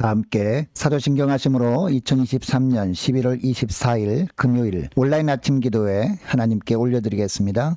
다 함께 사도신경 하심으로 2023년 11월 24일 금요일 온라인 아침 기도에 하나님께 올려드리겠습니다.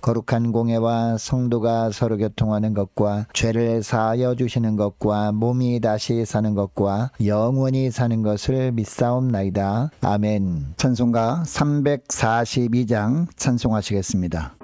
거룩한 공예와 성도가 서로 교통하는 것과 죄를 사하여 주시는 것과 몸이 다시 사는 것과 영원히 사는 것을 믿사옵나이다. 아멘. 찬송가 342장 찬송하시겠습니다.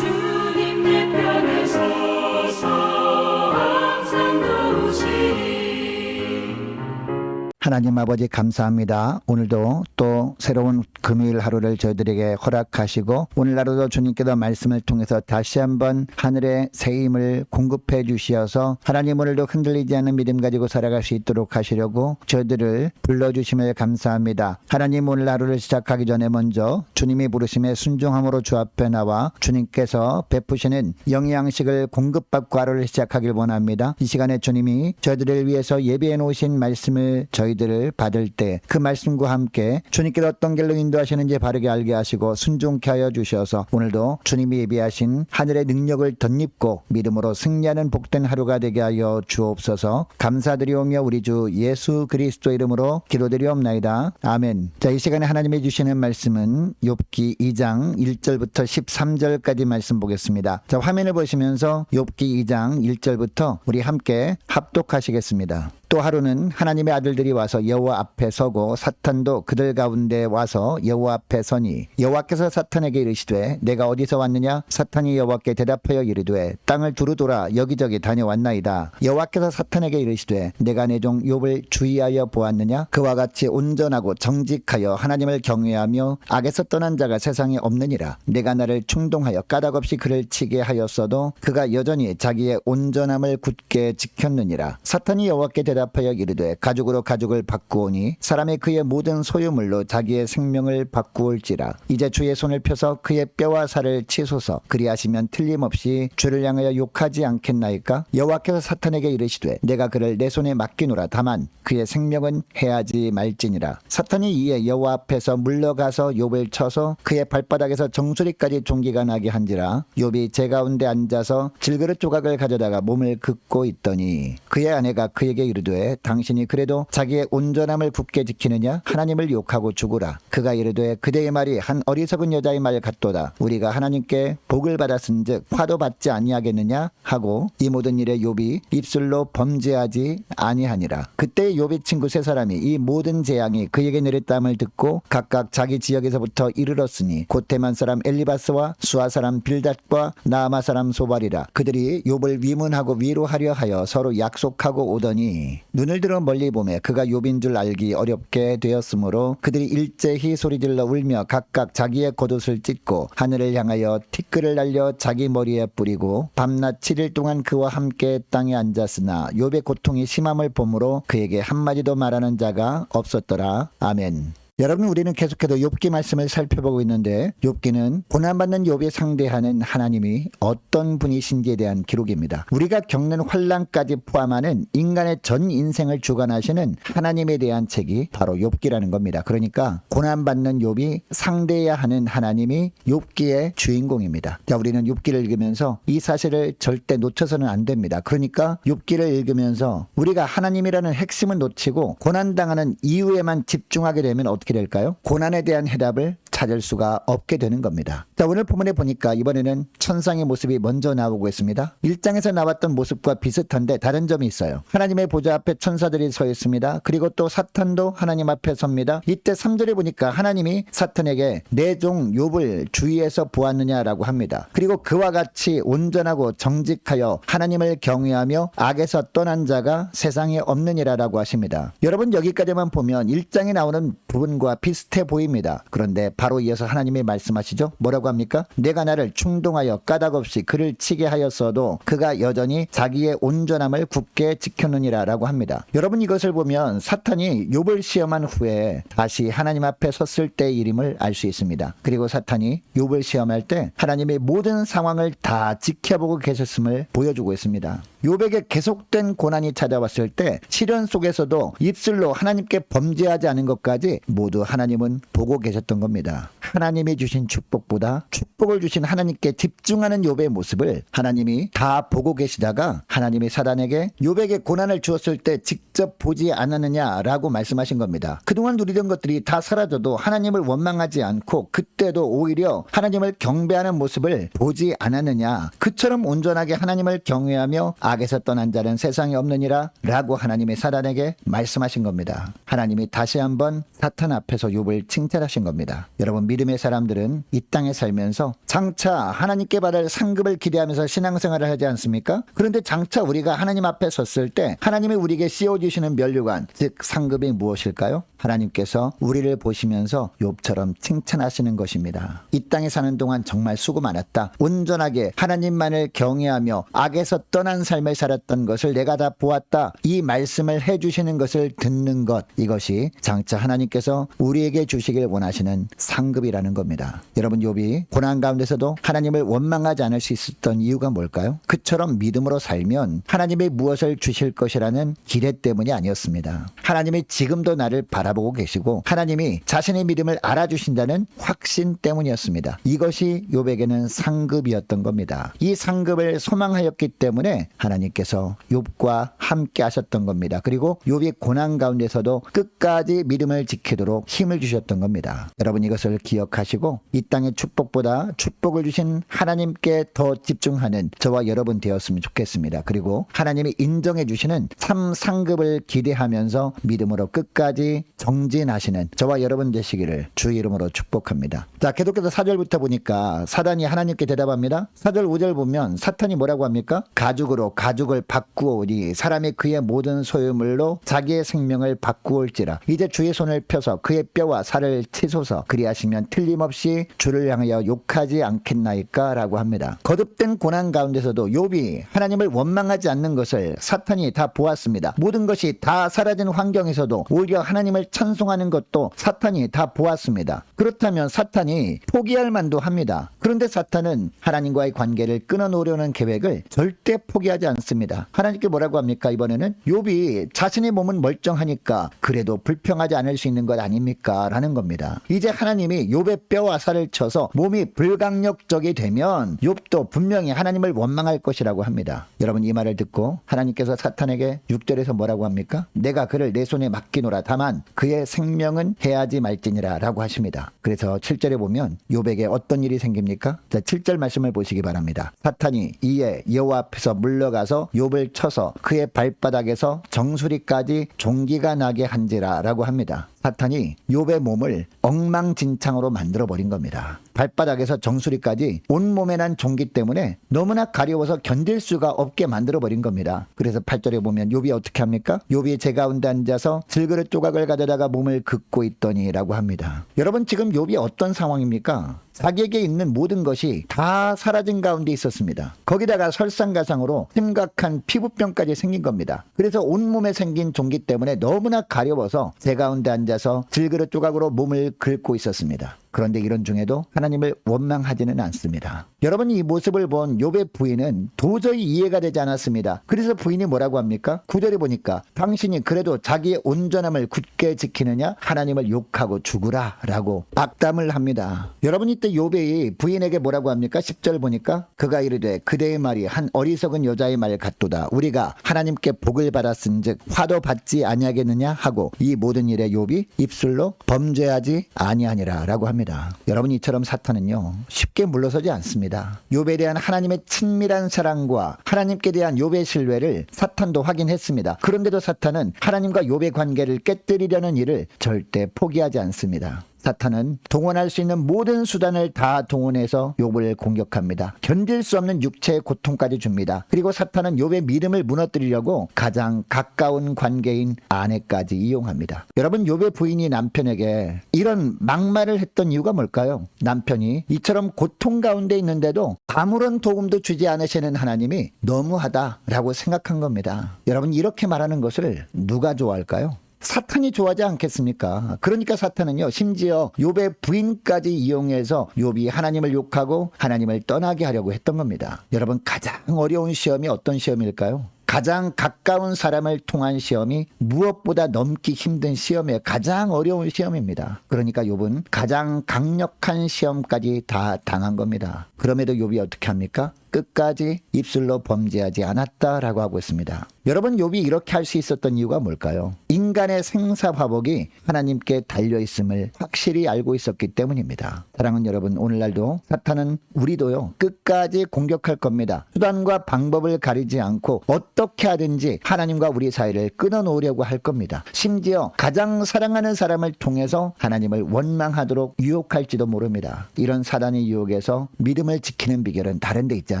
아버지 감사합니다. 오늘도 또 새로운 금요일 하루를 저희들에게 허락하시고 오늘 하루도 주님께서 말씀을 통해서 다시 한번 하늘의 새 힘을 공급해 주시어서 하나님 오늘도 흔들리지 않는 믿음 가지고 살아갈 수 있도록 하시려고 저희들을 불러주심을 감사합니다. 하나님 오늘 하루를 시작하기 전에 먼저 주님이 부르심에 순종함으로 주 앞에 나와 주님께서 베푸시는 영양식을 공급받고 하루를 시작하길 원합니다. 이 시간에 주님이 저희들을 위해서 예비해 놓으신 말씀을 저희들을 받을 때 그 말씀과 함께 주님께서 어떤 길로 인 도하시는지 바르게 알게 하시고 순종케 하여 주셔서 오늘도 주님이 예비하신 하늘의 능력을 덧입고 믿음으로 승리하는 복된 하루가 되게 하여 주옵소서 감사드리오며 우리 주 예수 그리스도 이름으로 기도드리옵나이다. 아멘. 자, 이 시간에 하나님이 주시는 말씀은 욥기 2장 1절부터 13절까지 말씀 보겠습니다. 자, 화면을 보시면서 욥기 2장 1절부터 우리 함께 합독하시겠습니다. 또 하루는 하나님의 아들들이 와서 여호와 앞에 서고 사탄도 그들 가운데 와서 여호와 앞에 서니 여호와께서 사탄에게 이르시되 내가 어디서 왔느냐? 사탄이 여호와께 대답하여 이르되 땅을 두루 돌아 여기저기 다녀왔나이다. 여호와께서 사탄에게 이르시되 내가 내 종 욥을 주의하여 보았느냐? 그와 같이 온전하고 정직하여 하나님을 경외하며 악에서 떠난 자가 세상에 없느니라. 내가 나를 충동하여 까닭없이 그를 치게 하였어도 그가 여전히 자기의 온전함을 굳게 지켰느니라. 사탄이 여호와께 대답 대답하여 이르되 가죽으로 가죽을 바꾸오니 사람이 그의 모든 소유물로 자기의 생명을 바꾸올지라. 이제 주의 손을 펴서 그의 뼈와 살을 치소서. 그리하시면 틀림없이 주를 향하여 욕하지 않겠나이까? 여호와께서 사탄에게 이르시되 내가 그를 내 손에 맡기노라. 다만 그의 생명은 해하지 말지니라. 사탄이 이에 여호와 앞에서 물러가서 욥을 쳐서 그의 발바닥에서 정수리까지 종기가 나게 한지라. 욥이 제 가운데 앉아서 질그릇 조각을 가져다가 몸을 긋고 있더니 그의 아내가 그에게 이르되 당신이 그래도 자기의 온전함을 굳게 지키느냐? 하나님을 욕하고 죽으라. 그가 이르되 그대의 말이 한 어리석은 여자의 말 같도다. 우리가 하나님께 복을 받았은즉 화도 받지 아니하겠느냐? 하고 이 모든 일에 욥이 입술로 범죄하지 아니하니라. 그때 욥의 친구 세 사람이 이 모든 재앙이 그에게 내렸다함을 듣고 각각 자기 지역에서부터 이르렀으니 곧 대만 사람 엘리바스와 수아 사람 빌닷과 나아마 사람 소발이라. 그들이 욥을 위문하고 위로하려 하여 서로 약속하고 오더니 눈을 들어 멀리 보매 그가 욥인 줄 알기 어렵게 되었으므로 그들이 일제히 소리질러 울며 각각 자기의 겉옷을 찢고 하늘을 향하여 티끌을 날려 자기 머리에 뿌리고 밤낮 7일 동안 그와 함께 땅에 앉았으나 욥의 고통이 심함을 보므로 그에게 한마디도 말하는 자가 없었더라. 아멘 여러분 우리는 계속해서 욥기 말씀을 살펴보고 있는데 욥기는 고난받는 욥에 상대하는 하나님이 어떤 분이신지에 대한 기록입니다. 우리가 겪는 환란까지 포함하는 인간의 전 인생을 주관하시는 하나님에 대한 책이 바로 욥기라는 겁니다. 그러니까 고난받는 욥이 상대해야 하는 하나님이 욥기의 주인공입니다. 자, 우리는 욥기를 읽으면서 이 사실을 절대 놓쳐서는 안 됩니다. 그러니까 욥기를 읽으면서 우리가 하나님이라는 핵심을 놓치고 고난 당하는 이유에만 집중하게 되면 어떻게 될까요? 고난에 대한 해답을 찾을 수가 없게 되는 겁니다. 자, 오늘 본문에 보니까 이번에는 천상의 모습이 먼저 나오고 있습니다. 1장에서 나왔던 모습과 비슷한데 다른 점이 있어요. 하나님의 보좌 앞에 천사들이 서 있습니다. 그리고 또 사탄도 하나님 앞에 섭니다. 이때 3절에 보니까 하나님이 사탄에게 내 종 욥을 주위에서 보았느냐라고 합니다. 그리고 그와 같이 온전하고 정직하여 하나님을 경외하며 악에서 떠난 자가 세상에 없느니라라고 하십니다. 여러분 여기까지만 보면 1장에 나오는 부분과 비슷해 보입니다. 그런데 바로 이어서 하나님이 말씀하시죠. 뭐라고 합니까? 내가 나를 충동하여 까닭없이 그를 치게 하였어도 그가 여전히 자기의 온전함을 굳게 지켰느니라라고 합니다. 여러분 이것을 보면 사탄이 욥을 시험한 후에 다시 하나님 앞에 섰을 때의 일임을 알 수 있습니다. 그리고 사탄이 욥을 시험할 때 하나님의 모든 상황을 다 지켜보고 계셨음을 보여주고 있습니다. 욥에게 계속된 고난이 찾아왔을 때 시련 속에서도 입술로 하나님께 범죄하지 않은 것까지 모두 하나님은 보고 계셨던 겁니다. 하나님이 주신 축복보다 축복을 주신 하나님께 집중하는 욥의 모습을 하나님이 다 보고 계시다가 하나님이 사단에게 욥에게 고난을 주었을 때 직접 보지 않았느냐라고 말씀하신 겁니다. 그동안 누리던 것들이 다 사라져도 하나님을 원망하지 않고 그때도 오히려 하나님을 경배하는 모습을 보지 않았느냐. 그처럼 온전하게 하나님을 경외하며 악에서 떠난 자는 세상에 없느니라 라고 하나님의 사단에게 말씀하신 겁니다. 하나님이 다시 한번 사탄 앞에서 욥을 칭찬하신 겁니다. 여러분 믿음 의 사람들은 이 땅에 살면서 장차 하나님께 받을 상급을 기대하면서 신앙생활을 하지 않습니까? 그런데 장차 우리가 하나님 앞에 섰을 때 하나님이 우리에게 씌워주시는 면류관 즉 상급이 무엇일까요? 하나님께서 우리를 보시면서 욥처럼 칭찬하시는 것입니다. 이 땅에 사는 동안 정말 수고 많았다. 온전하게 하나님만을 경외하며 악에서 떠난 삶을 살았던 것을 내가 다 보았다. 이 말씀을 해주시는 것을 듣는 것 이것이 장차 하나님께서 우리에게 주시길 원하시는 상급 이라는 겁니다. 여러분 욥이 고난 가운데서도 하나님을 원망하지 않을 수 있었던 이유가 뭘까요? 그처럼 믿음으로 살면 하나님이 무엇을 주실 것이라는 기대 때문이 아니었습니다. 하나님이 지금도 나를 바라보고 계시고 하나님이 자신의 믿음을 알아주신다는 확신 때문이었습니다. 이것이 욥에게는 상급이었던 겁니다. 이 상급을 소망하였기 때문에 하나님께서 욥과 함께 하셨던 겁니다. 그리고 욥이 고난 가운데서도 끝까지 믿음을 지키도록 힘을 주셨던 겁니다. 여러분 이것을 기억 하시고 이 땅의 축복보다 축복을 주신 하나님께 더 집중하는 저와 여러분 되었으면 좋겠습니다. 그리고 하나님이 인정해 주시는 참 상급을 기대하면서 믿음으로 끝까지 정진하시는 저와 여러분 되시기를 주 이름으로 축복합니다. 자, 계속해서 4절부터 보니까 사단이 하나님께 대답합니다. 4절 5절 보면 사탄이 뭐라고 합니까? 가죽으로 가죽을 바꾸오니 사람이 그의 모든 소유물로 자기의 생명을 바꾸올지라 이제 주의 손을 펴서 그의 뼈와 살을 치소서 그리하시면 틀림없이 주를 향하여 욕하지 않겠나이까라고 합니다. 거듭된 고난 가운데서도 욥이 하나님을 원망하지 않는 것을 사탄이 다 보았습니다. 모든 것이 다 사라진 환경에서도 오히려 하나님을 찬송하는 것도 사탄이 다 보았습니다. 그렇다면 사탄이 포기할 만도 합니다. 그런데 사탄은 하나님과의 관계를 끊어놓으려는 계획을 절대 포기하지 않습니다. 하나님께 뭐라고 합니까? 이번에는 욥이 자신의 몸은 멀쩡하니까 그래도 불평하지 않을 수 있는 것 아닙니까? 라는 겁니다. 이제 하나님이 욥의 뼈와 살을 쳐서 몸이 불강력적이 되면 욥도 분명히 하나님을 원망할 것이라고 합니다. 여러분 이 말을 듣고 하나님께서 사탄에게 6절에서 뭐라고 합니까? 내가 그를 내 손에 맡기노라 다만 그의 생명은 해하지 말지니라 라고 하십니다. 그래서 7절에 보면 욥에게 어떤 일이 생깁니까? 자, 7절 말씀을 보시기 바랍니다. 사탄이 이에 여호와 앞에서 물러가서 욥을 쳐서 그의 발바닥에서 정수리까지 종기가 나게 한지라 라고 합니다. 사탄이 욥의 몸을 엉망진창으로 만들어 버린 겁니다. 발바닥에서 정수리까지 온 몸에 난 종기 때문에 너무나 가려워서 견딜 수가 없게 만들어 버린 겁니다. 그래서 8절에 보면 욥이 어떻게 합니까? 욥이 제 가운데 앉아서 질그릇 조각을 가져다가 몸을 긋고 있더니라고 합니다. 여러분 지금 욥이 어떤 상황입니까? 자기에게 있는 모든 것이 다 사라진 가운데 있었습니다. 거기다가 설상가상으로 심각한 피부병까지 생긴 겁니다. 그래서 온몸에 생긴 종기 때문에 너무나 가려워서 제 가운데 앉아서 질그릇 조각으로 몸을 긁고 있었습니다. 그런데 이런 중에도 하나님을 원망하지는 않습니다. 여러분 이 모습을 본 욥의 부인은 도저히 이해가 되지 않았습니다. 그래서 부인이 뭐라고 합니까? 구절에 보니까 당신이 그래도 자기의 온전함을 굳게 지키느냐 하나님을 욕하고 죽으라라고 악담을 합니다. 여러분 이때 욥이 부인에게 뭐라고 합니까? 10절 보니까 그가 이르되 그대의 말이 한 어리석은 여자의 말 같도다. 우리가 하나님께 복을 받았은즉 화도 받지 아니하겠느냐 하고 이 모든 일에 욥이 입술로 범죄하지 아니하니라라고 합니다. 여러분 이처럼 사탄은요 쉽게 물러서지 않습니다. 욥에 대한 하나님의 친밀한 사랑과 하나님께 대한 욥의 신뢰를 사탄도 확인했습니다. 그런데도 사탄은 하나님과 욥의 관계를 깨뜨리려는 일을 절대 포기하지 않습니다. 사탄은 동원할 수 있는 모든 수단을 다 동원해서 욥을 공격합니다. 견딜 수 없는 육체의 고통까지 줍니다. 그리고 사탄은 욥의 믿음을 무너뜨리려고 가장 가까운 관계인 아내까지 이용합니다. 여러분 욥의 부인이 남편에게 이런 막말을 했던 이유가 뭘까요? 남편이 이처럼 고통 가운데 있는데도 아무런 도움도 주지 않으시는 하나님이 너무하다라고 생각한 겁니다. 여러분 이렇게 말하는 것을 누가 좋아할까요? 사탄이 좋아하지 않겠습니까? 그러니까 사탄은요, 심지어 욥의 부인까지 이용해서 욥이 하나님을 욕하고 하나님을 떠나게 하려고 했던 겁니다. 여러분 가장 어려운 시험이 어떤 시험일까요? 가장 가까운 사람을 통한 시험이 무엇보다 넘기 힘든 시험에 가장 어려운 시험입니다. 그러니까 욥은 가장 강력한 시험까지 다 당한 겁니다. 그럼에도 욥이 어떻게 합니까? 끝까지 입술로 범죄하지 않았다라고 하고 있습니다. 여러분 욥이 이렇게 할 수 있었던 이유가 뭘까요? 인간의 생사화복이 하나님께 달려 있음을 확실히 알고 있었기 때문입니다. 사랑하는 여러분, 오늘날도 사탄은 우리도요 끝까지 공격할 겁니다. 수단과 방법을 가리지 않고 어떻게 하든지 하나님과 우리 사이를 끊어놓으려고 할 겁니다. 심지어 가장 사랑하는 사람을 통해서 하나님을 원망하도록 유혹할지도 모릅니다. 이런 사단의 유혹에서 믿음을 지키는 비결은 다른 데 있지 않습니다.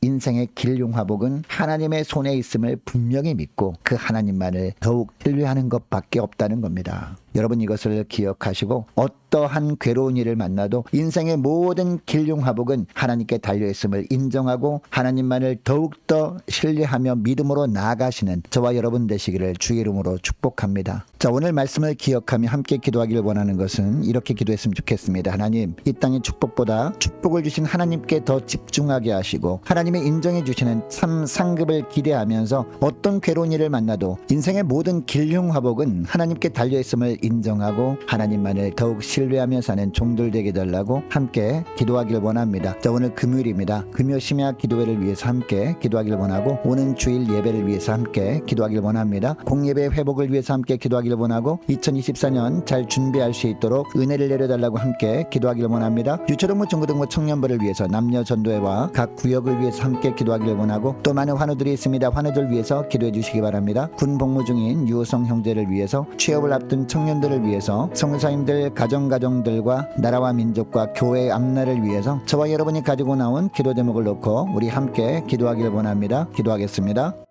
인생의 길흉화복은 하나님의 손에 있음을 분명히 믿고 그 하나님만을 더욱 신뢰하는 것밖에 없다는 겁니다. 여러분 이것을 기억하시고 어떠한 괴로운 일을 만나도 인생의 모든 길흉화복은 하나님께 달려있음을 인정하고 하나님만을 더욱더 신뢰하며 믿음으로 나아가시는 저와 여러분 되시기를 주의 이름으로 축복합니다. 자 오늘 말씀을 기억하며 함께 기도하기를 원하는 것은 이렇게 기도했으면 좋겠습니다. 하나님 이 땅의 축복보다 축복을 주신 하나님께 더 집중하게 하시고 하나님의 인정해 주시는 참 상급을 기대하면서 어떤 괴로운 일을 만나도 인생의 모든 길흉화복은 하나님께 달려있음을 인정하고 하나님만을 더욱 신뢰하며 사는 종들 되게 달라고 함께 기도하길 원합니다. 자 오늘 금요일입니다. 금요 심야 기도회를 위해서 함께 기도하길 원하고 오는 주일 예배를 위해서 함께 기도하길 원합니다. 공예배 회복을 위해서 함께 기도하길 원하고 2024년 잘 준비할 수 있도록 은혜를 내려달라고 함께 기도하길 원합니다. 유초등부 중고등부 청년부를 위해서 남녀 전도회와 각 구역을 위해서 함께 기도하길 원하고 또 많은 환우들이 있습니다. 환우들 위해서 기도해 주시기 바랍니다. 군 복무 중인 유호성 형제를 위해서 취업을 앞둔 청년 청년들을 위해서 성사님들 가정가정들과 나라와 민족과 교회의 앞날을 위해서 저와 여러분이 가지고 나온 기도 제목을 놓고 우리 함께 기도하기를 원합니다. 기도하겠습니다.